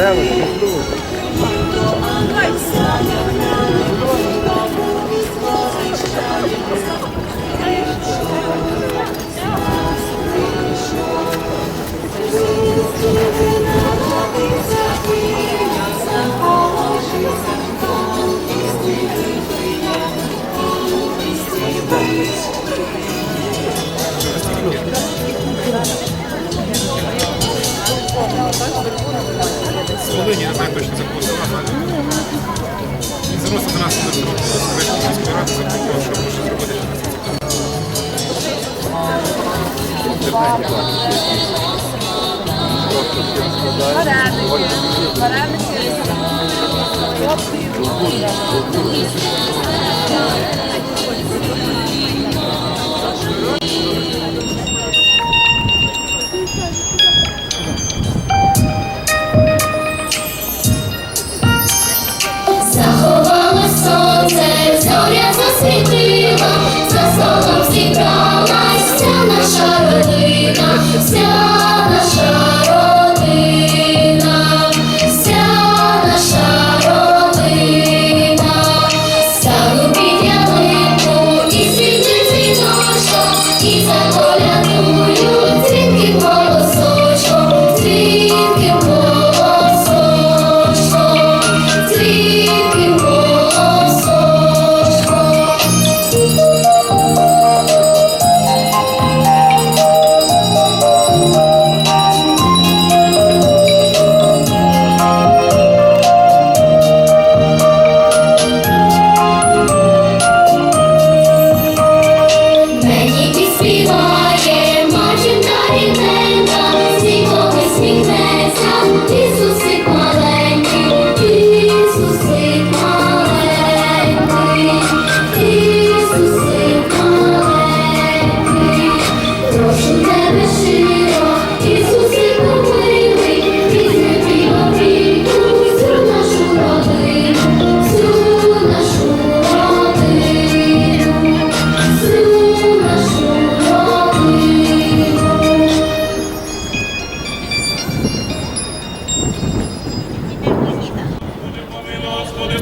З Волині, не знаю точно за кого села. Він звернувся до нас Вишки міської ради запропонував, що може зробити. Вареники, Заховало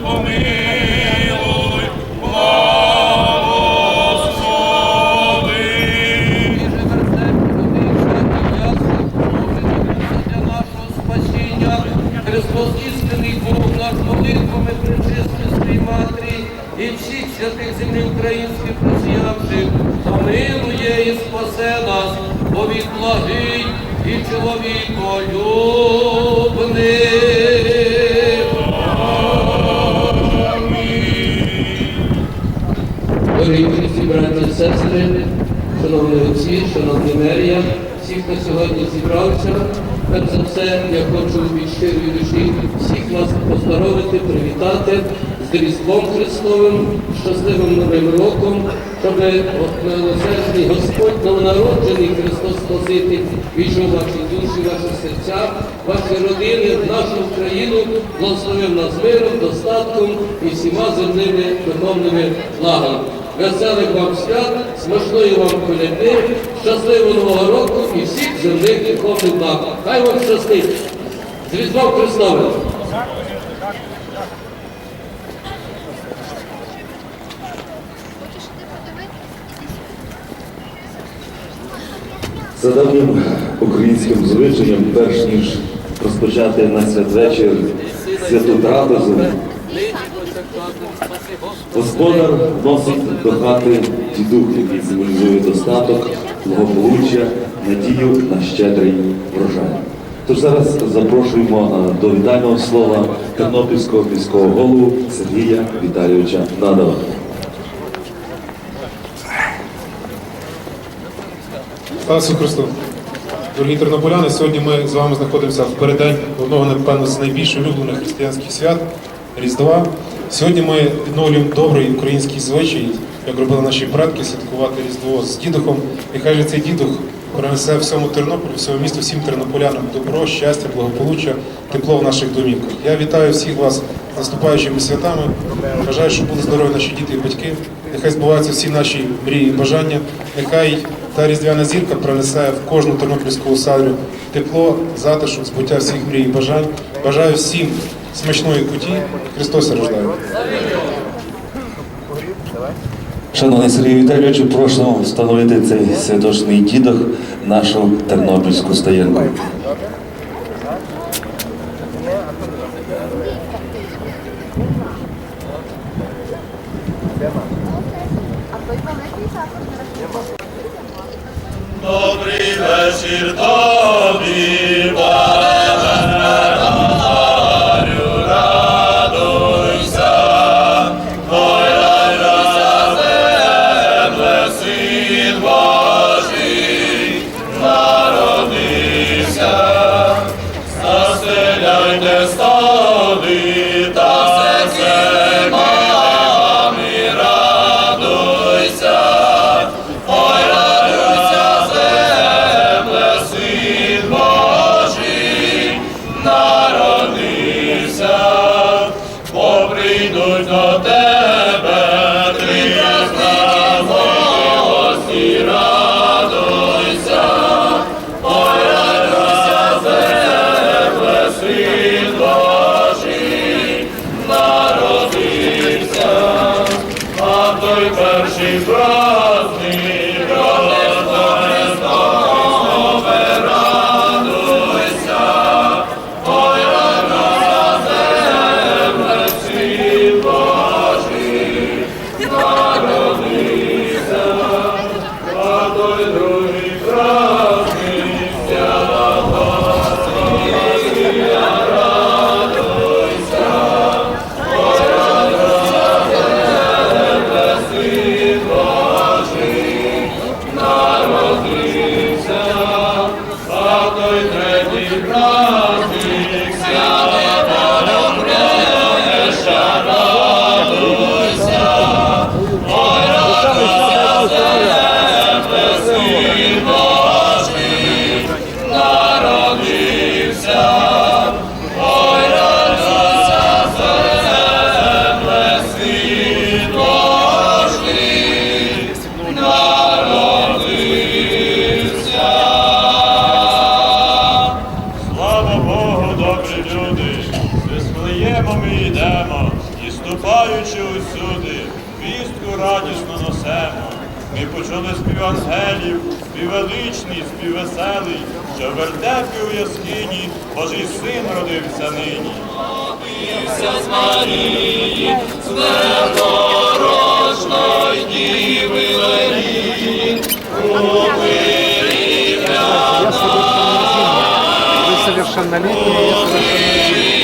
помилуй, благослови. Біже вертеп людей, для нашого спасіння. Христос істинний Бог наш молитвами причистої Матері і всіх святих землі українських просіявших, сестри, шановні отці, шановні мерія, всі, хто сьогодні зібрався, перш за все я хочу від щирої душі всіх вас поздоровити, привітати з Різдвом Христовим, щасливим Новим роком, щоб милосердний Господь новонароджений Христос Спаситель відчув ваші душі, ваші серця, ваші родини, нашу Україну, благословив нас миром, достатком і всіма земними духовними благами. Веселих вам свят, смачної вам коляди, щасливого нового року і всіх земних духовних благ. Хай вам щастить! З Різдвом Христовим! За давнім українським звичаєм, перш ніж розпочати на святвечір святу трапезу, господар носить до хати дідух, який символізує достаток, благополуччя, надію на щедрий врожай. Тож зараз запрошуємо е, до вітального слова Тернопільського міського голову Сергія Віталійовича Надала. Слава Христу! Дорогі тернополяни, сьогодні ми з вами знаходимося в переддень одного, напевно, з найбільш улюблених християнських свят Різдва. Сьогодні ми відновлюємо добрий український звичай, як робили наші предки, святкувати Різдво з дідухом. І хай же цей дідух принесе всьому Тернополю, всьому місту, всім тернополянам добро, щастя, благополуччя, тепло в наших домівках. Я вітаю всіх вас з наступаючими святами. Бажаю, щоб були здорові наші діти і батьки. Нехай збуваються всі наші мрії і бажання. Нехай та різдвяна зірка принесе в кожну тернопільську оселю тепло, затишок, збуття всіх мрій і бажань. Бажаю всім смачної куті. Христос рождає. Шановний Сергій Віталійовичу, прошу встановити цей святочний дідок нашу тернопільську стоянку. Добрий вечір тобі, Панарю, радуйся, ой, рай, земле, син Божий, народився, Happy. Почули спів ангелів, спів величний, що в вертепі у яскині Божий син родився нині. Родився з Марії, з непорочної діви Ларії, Вы совершеннолетние, я совершеннолетний.